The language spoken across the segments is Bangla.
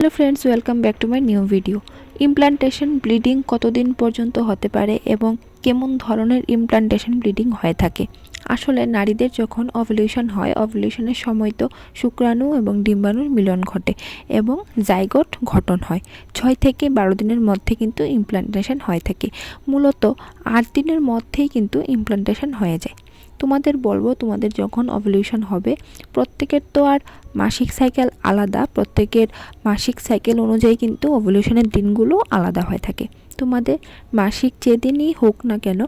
Hello friends, welcome back to my new video. Implantation bleeding কতদিন পর্যন্ত হতে পারে এবং কেমন ধরনের ইমপ্লান্টেশন ব্লিডিং হয়ে থাকে? আসলে নারীদের যখন অভলিউশন হয় অভলিউশনের সময় তো শুক্রাণু এবং ডিম্বাণুর মিলন ঘটে এবং জাইগোট ঘটন হয়। ছয় থেকে বারো দিনের মধ্যে কিন্তু ইমপ্লান্টেশন হয়ে থাকে। মূলত আট দিনের মধ্যেই কিন্তু ইমপ্লান্টেশন হয়ে যায়। তোমাদের বলব, তোমাদের যখন অভলিউশন হবে, প্রত্যেকের তো আর মাসিক সাইকেল আলাদা। প্রত্যেকের মাসিক সাইকেল অনুযায়ী কিন্তু ওভলিউশনের দিনগুলো আলাদা হয়ে থাকে। তোমাদের মাসিক যেদিনই হোক না কেন,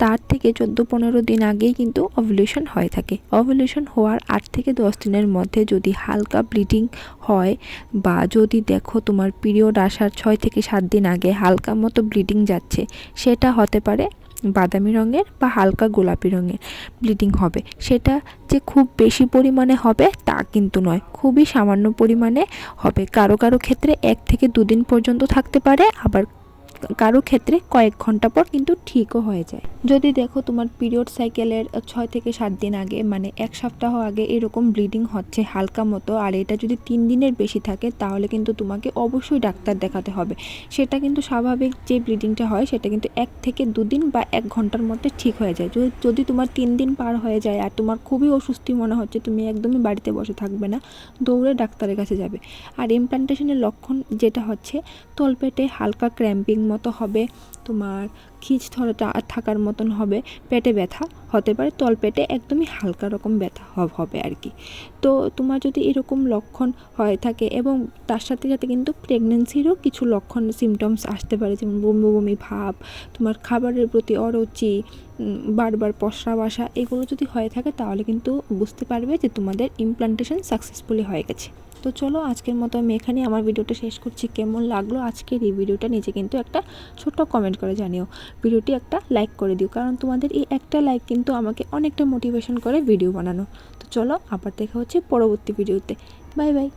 তার থেকে চোদ্দ পনেরো দিন আগেই কিন্তু অভলিউশন হয়ে থাকে। অভলিউশন হওয়ার আট থেকে দশ দিনের মধ্যে যদি হালকা ব্লিডিং হয় বা যদি দেখো তোমার পিরিয়ড আসার ছয় থেকে সাত দিন আগে হালকা মতো ব্লিডিং যাচ্ছে, সেটা হতে পারে বাদামি রঙের বা হালকা গোলাপি রঙের ব্লিডিং হবে। সেটা যে খুব বেশি পরিমাণে হবে তা কিন্তু নয়, খুবই সামান্য পরিমাণে হবে। কারও কারও ক্ষেত্রে এক থেকে দুদিন পর্যন্ত থাকতে পারে, আবার কারও ক্ষেত্রে কয়েক ঘণ্টা পর কিন্তু ঠিকও হয়ে যায়। যদি দেখো তোমার পিরিয়ড সাইকেলের ছয় থেকে সাত দিন আগে মানে এক সপ্তাহ আগে এরকম ব্লিডিং হচ্ছে হালকা মতো, আর এটা যদি তিন দিনের বেশি থাকে, তাহলে কিন্তু তোমাকে অবশ্যই ডাক্তার দেখাতে হবে। সেটা কিন্তু স্বাভাবিক যে ব্লিডিংটা হয়, সেটা কিন্তু এক থেকে দুদিন বা এক ঘণ্টার মধ্যে ঠিক হয়ে যায়। যদি তোমার তিন দিন পার হয়ে যায়, আর তোমার খুবই অস্বস্তি মনে হচ্ছে, তুমি একদমই বাড়িতে বসে থাকবে না, দৌড়ে ডাক্তারের কাছে যাবে। আর ইমপ্লান্টেশনের লক্ষণ যেটা হচ্ছে, তলপেটে হালকা ক্র্যাম্পিং মতো হবে, তোমার খিচ ধরাটা থাকার মতন হবে, পেটে ব্যথা হতে পারে, তলপেটে একদমই হালকা রকম ব্যথা হব- হবে আর কি। তো তোমার যদি এরকম লক্ষণ হয়ে থাকে এবং তার সাথে সাথে কিন্তু প্রেগনেন্সিরও কিছু লক্ষণ সিমটমস আসতে পারে, যেমন বমি বমি ভাব, তোমার খাবারের প্রতি অরুচি বারবার পশরা আসা এগুলো যদি হয়ে থাকে তাহলে কিন্তু বুঝতে পারবে যে তোমাদের ইমপ্লান্টেশন সাকসেসফুলি হয়ে গেছে। তো চলো আজকের মতো আমি এখানে আমার ভিডিওটা শেষ করছি। কেমন লাগল আজকের এই ভিডিওটা নিচে কিন্তু একটা ছোট্ট কমেন্ট করে জানিও। ভিডিওটি একটা লাইক করে দিও, কারণ তোমাদের এই একটা লাইক কিন্তু আমাকে অনেকটা মোটিভেশন করে ভিডিও বানানো। তো চলো আবার দেখা হচ্ছে পরবর্তী ভিডিওতে বাই বাই